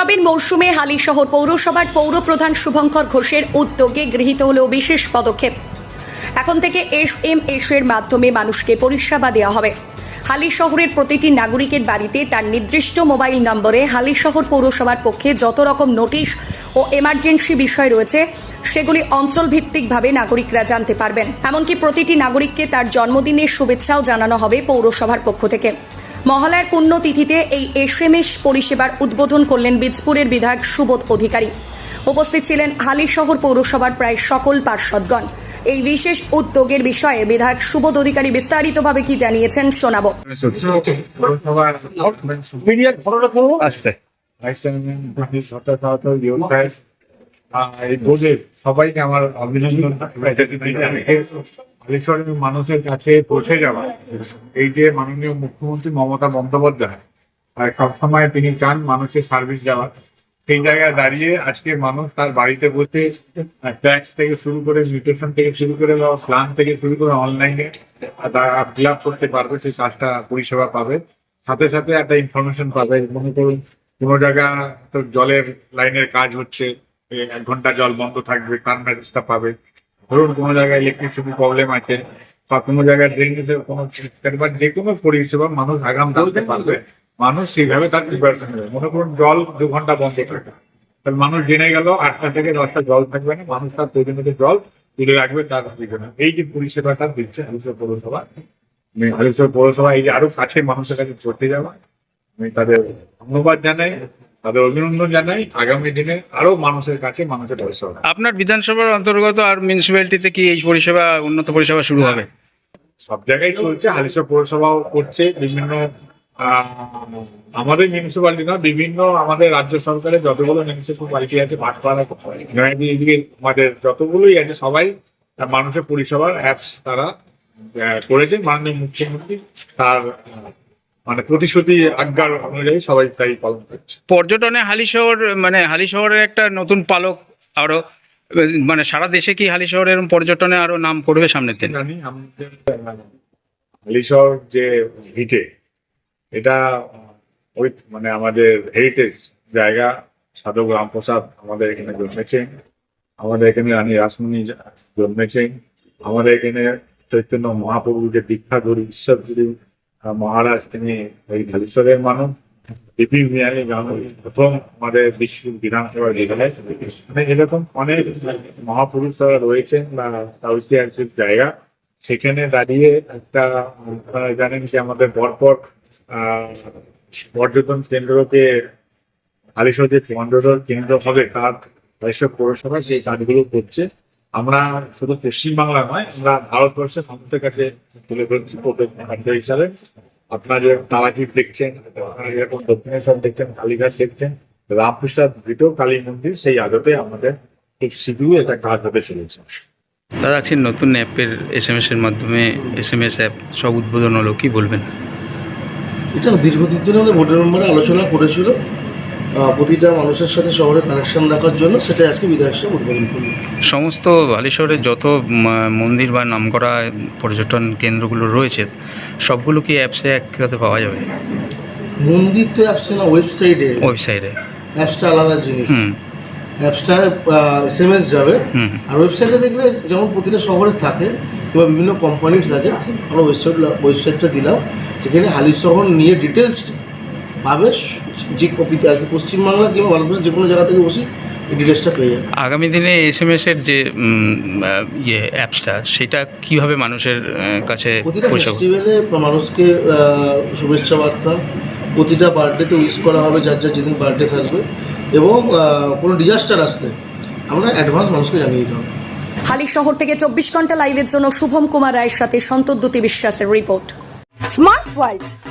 উৎসবের মৌসুমে হালিশহর পৌরসভার পৌরপ্রধান শুভঙ্কর ঘোষের উদ্যোগে গৃহীত হল বিশেষ পদক্ষেপ। এখন থেকে এস এম এস এর মাধ্যমে মানুষকে পরিষেবা দেওয়া হবে। হালি শহরের প্রতিটি নাগরিকের বাড়িতে তার নির্দিষ্ট মোবাইল নম্বরে হালি শহর পৌরসভার পক্ষে যত রকম নোটিশ ও এমার্জেন্সি বিষয় রয়েছে, সেগুলি অঞ্চল ভিত্তিকভাবে নাগরিকরা জানতে পারবেন। এমনকি প্রতিটি নাগরিককে তার জন্মদিনের শুভেচ্ছাও জানানো হবে পৌরসভার পক্ষ থেকে। মহালয়ার পুণ্যতিথিতে এই এসএমএস পরিষেবার উদ্বোধন করলেন বীজপুরের বিধায়ক সুবোধ অধিকারী। উপস্থিত ছিলেন হালিশহর পৌরসভার প্রায় সকল পার্ষদগণ এই বিশেষ উদ্যোগের বিষয়ে বিধায়ক সুবোধ অধিকারী বিস্তারিতভাবে কি জানিয়েছেন শোনাবো। সবাইকে আমার অভিনন্দন। হালিশ্বরের মানুষের কাছে পৌঁছে যাওয়া। এই যে মাননীয় মুখ্যমন্ত্রী মমতা বন্দ্যোপাধ্যায়, আর সবসময় তিনি চান মানুষের সার্ভিস দেওয়া সেই জায়গায় দাঁড়িয়ে আজকে মানুষ তার বাড়িতে বসে ট্যাক্স থেকে শুরু করে নিউট্রিশন থেকে শুরু করে বা প্ল্যান থেকে শুরু করে অনলাইনে তারা ফিল আপ করতে পারবে, সেই কাজটা পরিষেবা পাবে। সাথে সাথে একটা ইনফরমেশন পাবে, মনে করুন কোনো জায়গা তো জলের লাইনের কাজ হচ্ছে এক ঘণ্টা জল বন্ধ থাকবে, তার মেসেজটা পাবে। ধরুন কোনো জায়গায় ইলেকট্রিসিটি প্রবলেম আছে বা কোনো জায়গায় ড্রেনেজের কোনো পরিষ্কার বা যে কোনো পরিষেবা মানুষ আগাম জানতে পারবে। মানুষ সেইভাবে তার প্রিপারেশন নেবে। মনে করুন জল দু ঘণ্টা বন্ধ থাকে তাহলে মানুষ জেনে গেল, আটটা থেকে দশটা জল থাকবে না। মানুষ তার প্রয়োজনীয় জল তুলে রাখবে, তার জন্য এই যে পরিষেবাটা দিচ্ছে হালিশহর পৌরসভা হালিশহর পৌরসভা, এই যে আরও কাছে মানুষের কাছে করতে যাওয়া, আমি তাদের ধন্যবাদ জানাই। তাদের অভিনন্দন জানাই। আগামী দিনে আরও মানুষের কাছে মানুষের পরিষেবা আপনার বিধানসভার অন্তর্গত আর মিউনিসিপ্যালিটিতে কি এই পরিষেবা উন্নত পরিষেবা শুরু হবে? সব জায়গায় চলছে হালিশহর পৌরসভাও করছে বিভিন্ন আমাদের মিউনিসিপালিটি না বিভিন্ন আমাদের রাজ্য সরকারের যতগুলো মিউনিসিপালিটি আছে ভাটপাড়া এদিকে আমাদের যতগুলোই আছে সবাই মানুষের পরিষেবার অ্যাপস তারা করেছে মাননীয় মুখ্যমন্ত্রী তার মানে প্রতিশ্রুতি আজ্ঞার অনুযায়ী সবাই তাই পালন করছে। পর্যটনে হালি শহর মানে হালি শহরের একটা নতুন পালক আরও মানে সারা দেশে কি হালি শহরের এরকম পর্যটনে আরও নাম করবে সামনের দিন? জানি আমাদের হালিশহর যে ভিটে এটা ওই মানে আমাদের হেরিটেজ জায়গা সাধক রামপ্রসাদ আমাদের এখানে জন্মেছেন। আমাদের এখানে রানী রাসমণি জন্মেছেন। আমাদের এখানে চৈতন্য মহাপ্রভু যে দীক্ষা গুরু ঈশ্বরগুরু আহ, মহারাজ তিনি এই হালিশহরের মানুষ। বিপি মিয়ানি গ্রামের প্রথম আমাদের বিশ্ব বিধানসভার বিধায়ক মানে এরকম অনেক মহাপুরুষরা রয়েছেন বা ঐতিহাসিক জায়গা। সেখানে দাঁড়িয়ে একটা জানেন যে আমাদের পরপর পর্যটন কেন্দ্রকে হালিশহর যে পর্যটন কেন্দ্র হবে তার পৌরসভা, সেই কাজগুলো করছে। আমরা শুধু পশ্চিমবাংলা নয় আমরা ভারতবর্ষের সমস্তের কাছে তুলে ধরছি প্রত্যেক হিসাবে। আপনারা যে তারাপীঠ দেখছেন আপনারা যেরকম দক্ষিণেশ্বর দেখছেন কালীঘাট দেখছেন রামপ্রসাদ ভিটো কালী মন্দির সেই আদতে আমাদের খুব শীঘ্রই একটা কাজ হতে চলেছে। দাদা আজকে নতুন অ্যাপের এস এম এস এর মাধ্যমে এস এম এস অ্যাপ সব উদ্বোধন হলো কি বলবেন? এটা দীর্ঘদিন ধরে আমাদের ভোটের মেম্বারে আলোচনা করেছিল। প্রতিটা মানুষের সাথে শহরে কানেকশন রাখার জন্য সেটা আজকে বিধায়ক সাহেব উদ্বোধন করলেন সমস্ত হালি শহরের যত মন্দির বা নামকরা পর্যটন কেন্দ্রগুলো রয়েছে সবগুলো কি অ্যাপসে একসাথে পাওয়া যাবে? মন্দির তো অ্যাপসে না ওয়েবসাইটে ওয়েবসাইটে অ্যাপসটা আলাদা জিনিস। হুম। অ্যাপসটায় এস এম এস যাবে। হুম। আর ওয়েবসাইটে দেখলে যেমন প্রতিটা শহরে থাকে কিংবা বিভিন্ন কোম্পানির থাকে আমরা ওয়েবসাইট ওয়েবসাইটটা দিলাম সেখানে হালি শহর নিয়ে ডিটেলসটা পাবে যে কপিতে আসবে পশ্চিমবাংলা কিংবা ভারতবর্ষের যে কোনো জায়গা থেকে বসি এই ডিটেলসটা পেয়ে যাবে। আগামী দিনে এস এম এস এর যে ইয়ে অ্যাপসটা সেটা কীভাবে মানুষের কাছে প্রতিটা ফেস্টিভ্যালে মানুষকে শুভেচ্ছা বার্তা প্রতিটা বার্থডেতে উইশ করা হবে যার যার যেদিন বার্থডে থাকবে এবং কোনো ডিজাস্টার আসলে আমরা অ্যাডভান্স মানুষকে জানিয়ে দিতে হবে। হালি শহর থেকে চব্বিশ ঘণ্টা লাইভের জন্য শুভম কুমার রায়ের সাথে সন্তদ্যুতি বিশ্বাসের রিপোর্ট স্মার্ট ওয়ার্ল্ড